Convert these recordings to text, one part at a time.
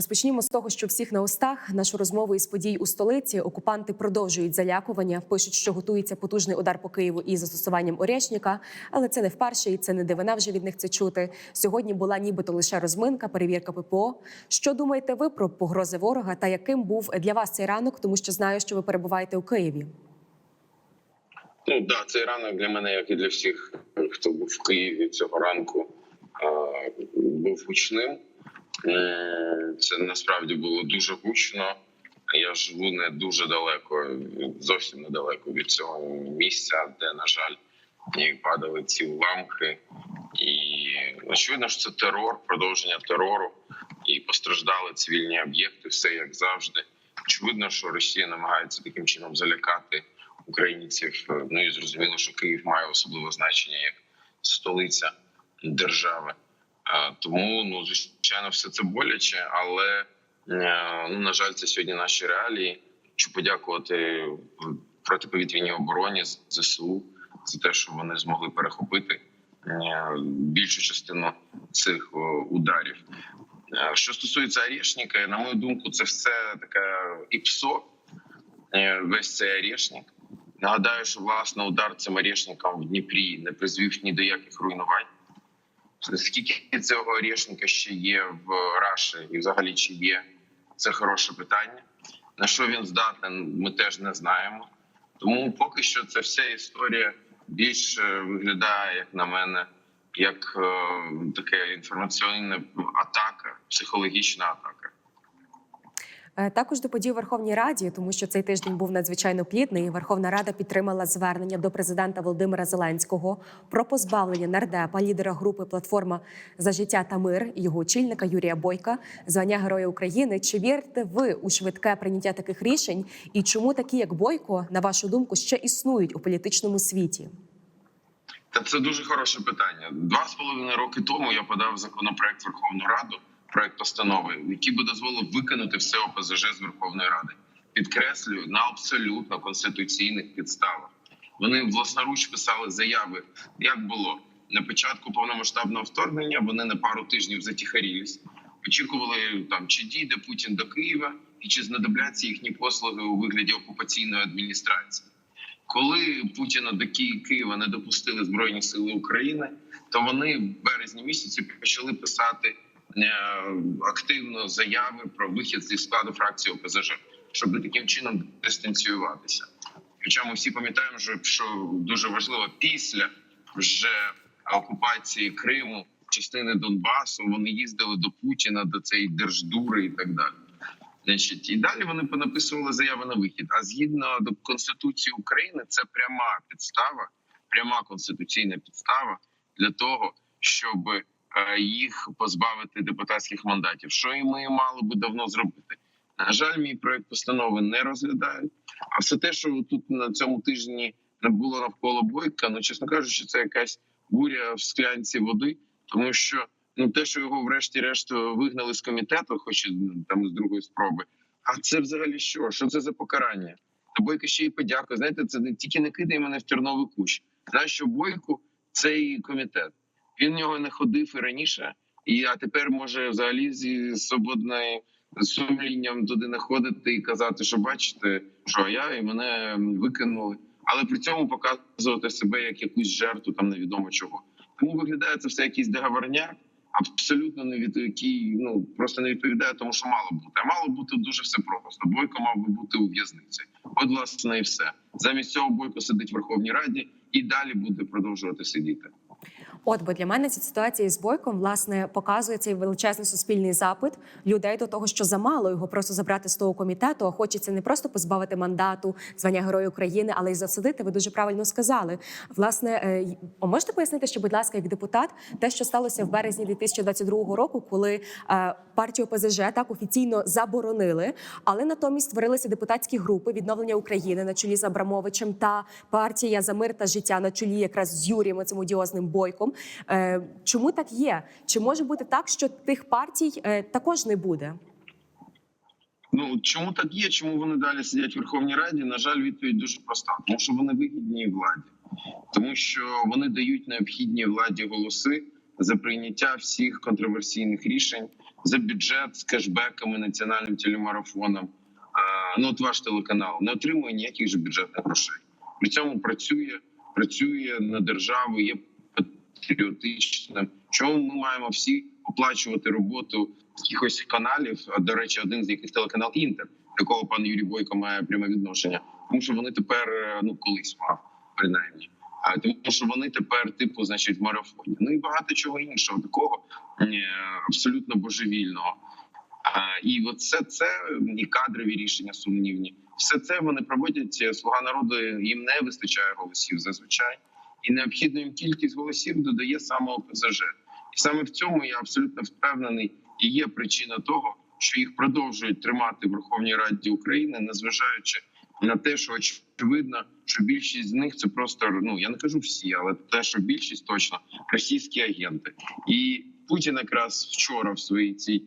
Розпочнімо з того, що всіх на устах нашу розмову із подій у столиці окупанти продовжують залякування. Пишуть, що готується потужний удар по Києву із застосуванням Орєшніка, але це не вперше і це не дивина вже від них це чути. Сьогодні була нібито лише розминка, перевірка ППО. Що думаєте ви про погрози ворога та яким був для вас цей ранок? Тому що знаю, що ви перебуваєте у Києві. Ну да, цей ранок для мене, як і для всіх, хто був в Києві цього ранку, був гучним. Е, Це насправді було дуже гучно. Я живу не дуже далеко, зовсім недалеко від цього місця, де, на жаль, падали ці уламки. І очевидно, що це терор, продовження терору, і постраждали цивільні об'єкти, все як завжди. Очевидно, що Росія намагається таким чином залякати українців. Ну і зрозуміло, що Київ має особливе значення як столиця держави. Е, Тому ну звичайно, все це боляче, але е, ну на жаль, це сьогодні наші реалії. Хочу подякувати протиповітряній обороні ЗСУ за те, що вони змогли перехопити е, більшу частину цих ударів. Е, Що стосується Орешника, на мою думку, це все таке ІПСО, е, весь цей Орешник. Нагадаю, що власне удар цим Орешником в Дніпрі не призвів ні до яких руйнувань. Скільки цього Орешника ще є в Раші і взагалі чи є, це хороше питання. На що він здатен, ми теж не знаємо. Тому поки що ця вся історія більше виглядає, як на мене, як е, така інформаційна атака, психологічна атака. Е, Також до подій у Верховній Раді, тому що цей тиждень був надзвичайно плідний. Верховна Рада підтримала звернення до президента Володимира Зеленського про позбавлення нардепа, лідера групи Платформа за життя та мир, його очільника Юрія Бойка, звання Героя України. Чи вірите ви у швидке прийняття таких рішень? І чому такі, як Бойко, на вашу думку, ще існують у політичному світі? Та це дуже хороше питання. Два з половиною роки тому я подав законопроект Верховну Раду, проект постанови, який би дозволив викинути все ОПЗЖ з Верховної Ради. Підкреслюю на абсолютно конституційних підставах. Вони власноруч писали заяви. Як було на початку повномасштабного вторгнення? Вони на пару тижнів затіхарілись, очікували там, чи дійде Путін до Києва і чи знадобляться їхні послуги у вигляді окупаційної адміністрації. Коли Путіна до Києва не допустили збройні сили України, то вони в березні місяці почали писати активно заяви про вихід зі складу фракції ОПЗЖ, щоб таким чином дистанціюватися. Хоча ми всі пам'ятаємо, що, дуже важливо після вже окупації Криму, частини Донбасу, вони їздили до Путіна, до цієї держдури і так далі. Значить, і далі вони понаписували заяви на вихід. А згідно до конституції України, це пряма підстава, пряма конституційна підстава для того, щоб е, їх позбавити депутатських мандатів. Що і ми мали би давно зробити. На жаль, мій проект постанови не розглядають. А все те, що тут на цьому тижні не було навколо бойка, ну чесно кажучи, це якась буря в склянці води, тому що ну те, що його врешті-решт вигнали з комітету, хоч і, ну, там з другої спроби. А це взагалі що? Що це за покарання? Та бойко ще й подяка. Знаєте, це не тільки не кидає мене в терновий кущ. Знаєш, що бойку цей комітет. Він в нього не ходив і раніше, і а тепер може взагалі зі свободною сумлінням туди не ходити і казати, що бачите, що я і мене викинули, але при цьому показувати себе як якусь жертву там невідомо чого. Тому виглядає це все якийсь договорняк, абсолютно не від який ну просто не відповідає тому, що мало бути. А мало бути дуже все просто. Бойко мав би бути у в'язниці. От власне і все. Замість цього бойко сидить в Верховній Раді і далі буде продовжувати сидіти. От бо для мене ця ситуація з бойком власне показує цей величезний суспільний запит людей до того, що замало його просто забрати з того комітету. А хочеться не просто позбавити мандату звання Героя України, але й засадити. Ви дуже правильно сказали. Власне, е, можете пояснити, що, будь ласка, як депутат, те, що сталося в березні 2022 року, коли е, партію ОПЗЖ так офіційно заборонили, але натомість створилися депутатські групи відновлення України на чолі з Абрамовичем та партія за мир та життя на чолі якраз з Юрієм цим одіозним бойком. Е, Чому так є? Чи може бути так, що тих партій е, також не буде? Ну чому так є? Чому вони далі сидять в Верховній Раді? На жаль, відповідь дуже проста, тому що вони вигідні владі, тому що вони дають необхідні владі голоси за прийняття всіх контроверсійних рішень, за бюджет з кешбеками, національним телемарафоном. А, ну от ваш телеканал не отримує ніяких же бюджетних грошей. При цьому працює, працює на державу, є патріотичним. Чому ми маємо всі оплачувати роботу якихось каналів? До речі, один з яких телеканал Інтер, якого пан Юрій Бойко має пряме відношення, тому що вони тепер е, ну колись мав принаймні. А тому, що вони тепер, типу, значить, в марафоні. Ну і багато чого іншого, такого е, абсолютно божевільного. І от все це і кадрові рішення сумнівні. Все це вони проводять. Слуга народу їм не вистачає голосів зазвичай, і необхідну їм кількість голосів додає саме ОПЗЖ. І саме в цьому я абсолютно впевнений, і є причина того, що їх продовжують тримати в Верховній Раді України, незважаючи на те, що очевидно, що більшість з них це просто ну я не кажу всі, але те, що більшість точно російські агенти, і Путін якраз вчора в своїй цій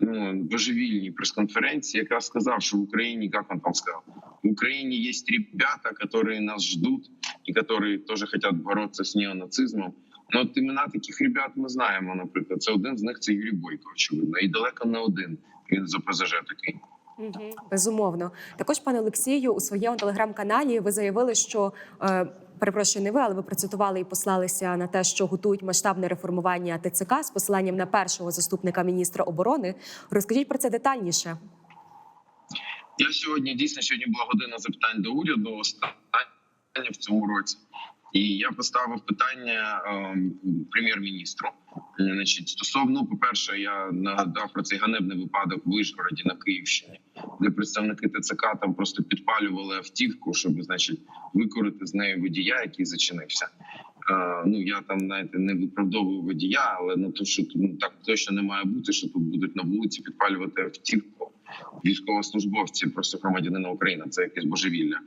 ну, божевільній прес-конференції якраз сказав, що в Україні, як він там сказав, в Україні є ребята, які нас ждуть і які теж хочуть боротися з неонацизмом. Ну, от імена таких ребят ми знаємо. Наприклад, це один з них це Юрій Бойко, очевидно, і далеко не один. Він з ОПЗЖ такий. Угу. Безумовно. Також, пане Олексію, у своєму телеграм-каналі ви заявили, що е, перепрошую, не ви, але ви процитували і послалися на те, що готують масштабне реформування ТЦК з посиланням на першого заступника міністра оборони. Розкажіть про це детальніше. Я сьогодні дійсно сьогодні була година запитань до уряду. Останнє в цьому році. І я поставив питання е, прем'єр-міністру. Значить, стосовно, по перше, я нагадав про цей ганебний випадок в Вишгороді на Київщині, де представники ТЦК там просто підпалювали автівку, щоб значить викорити з нею водія, який зачинився. Е, ну я там знаєте, не виправдовую водія, але ну то що ну, так точно не має бути, що тут будуть на вулиці підпалювати автівку військовослужбовці, просто громадянина України. Це якесь божевілля.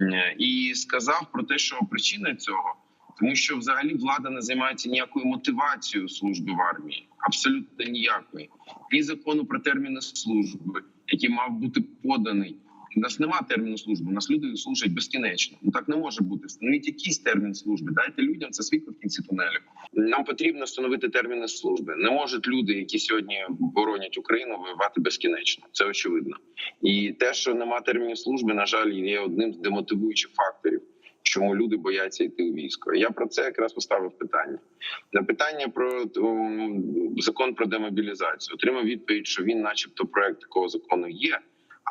Е, І сказав про те, що причина цього, тому що взагалі влада не займається ніякою мотивацією служби в армії, абсолютно ніякої. І закону про терміни служби, який мав бути поданий. У нас нема терміну служби. У нас люди служать безкінечно. Ну так не може бути. Встановіть якийсь термін служби. Дайте людям це світло в кінці тунелю. Нам потрібно встановити терміни служби. Не можуть люди, які сьогодні боронять Україну, воювати безкінечно. Це очевидно. І те, що нема термінів служби, на жаль, є одним з демотивуючих факторів, чому люди бояться йти у військо. Я про це якраз поставив питання. На питання про закон про демобілізацію отримав відповідь, що він, начебто, проект такого закону є.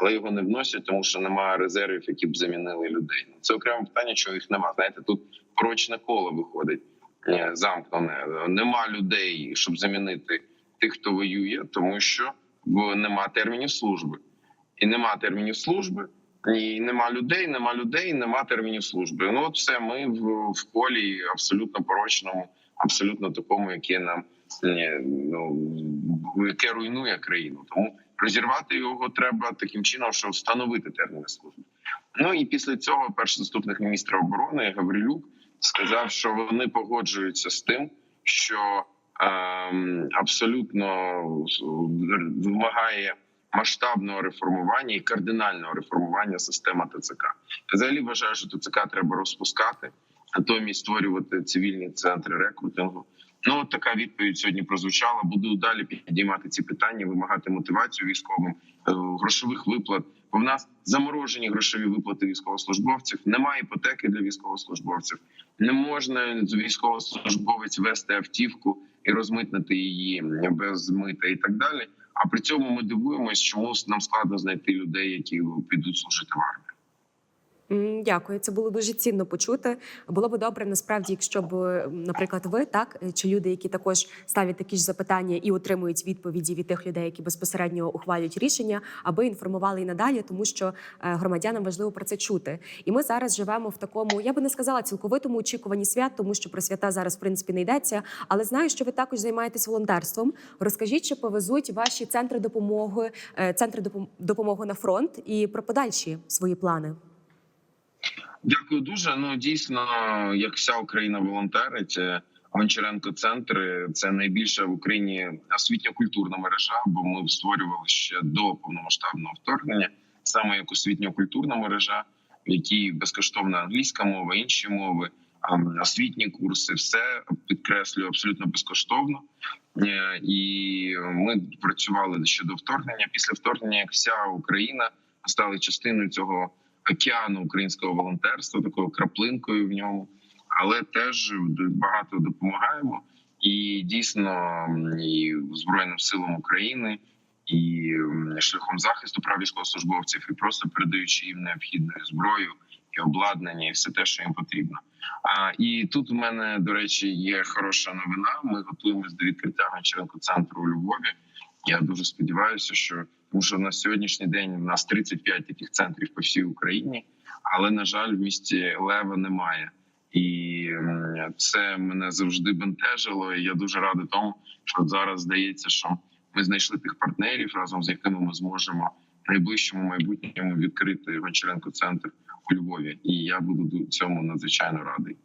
Але його не вносять, тому що немає резервів, які б замінили людей. Це окреме питання, чого їх немає. Знаєте, тут порочне коло виходить е, замкнене. Нема людей, щоб замінити тих, хто воює, тому що нема термінів служби. І нема термінів служби, і нема людей, нема людей, нема термінів служби. Ну от все, ми в, в колі абсолютно порочному, абсолютно такому, яке нам е, ну, яке руйнує країну. Тому розірвати його треба таким чином, щоб встановити терміни служби. Ну і після цього перший заступник міністра оборони Гаврилюк сказав, що вони погоджуються з тим, що ем, абсолютно вимагає масштабного реформування і кардинального реформування системи ТЦК. Я Взагалі вважаю, що ТЦК треба розпускати, натомість створювати цивільні центри рекрутингу. Ну от така відповідь сьогодні прозвучала. Буду далі підіймати ці питання, вимагати мотивацію військовим, е, грошових виплат. Бо в нас заморожені грошові виплати військовослужбовців. Немає іпотеки для військовослужбовців. Не можна військовослужбовець вести автівку і розмитнити її без мита і так далі. А при цьому ми дивуємось, чому нам складно знайти людей, які підуть служити в армію. Дякую, це було дуже цінно почути. Було б добре насправді, якщо б, е, наприклад, ви так чи люди, які також ставлять такі ж запитання і отримують відповіді від тих людей, які безпосередньо ухвалюють рішення, аби інформували і надалі, тому що е, громадянам важливо про це чути. І ми зараз живемо в такому, я би не сказала цілковитому очікуванні свят, тому що про свята зараз в принципі не йдеться. Але знаю, що ви також займаєтесь волонтерством. Розкажіть, чи повезуть ваші центри допомоги, е, центри допом- допомоги на фронт і про подальші свої плани. Дякую дуже. Ну дійсно, як вся Україна волонтерить. е, Гончаренко центри це найбільша в Україні освітньо-культурна мережа, бо ми створювали ще до повномасштабного вторгнення, саме як освітньо-культурна мережа, в якій безкоштовна англійська мова, інші мови, освітні курси, все підкреслюю абсолютно безкоштовно. Е, І ми працювали ще до вторгнення. Після вторгнення, як вся Україна стали частиною цього океану українського волонтерства, такою краплинкою в ньому, але теж багато допомагаємо. І дійсно і Збройним силам України, і шляхом захисту прав військовослужбовців, і просто передаючи їм необхідну зброю і обладнання, і все те, що їм потрібно. А і тут у мене до речі є хороша новина. Ми готуємось до відкриття гончаренко центру у Львові. Я дуже сподіваюся, що тому що на сьогоднішній день у нас 35 таких центрів по всій Україні, але на жаль, в місті Лева немає. І це мене завжди бентежило. І я дуже радий тому, що зараз здається, що ми знайшли тих партнерів, разом з якими ми зможемо в найближчому майбутньому відкрити Гончаренко центр у Львові. І я буду цьому надзвичайно радий.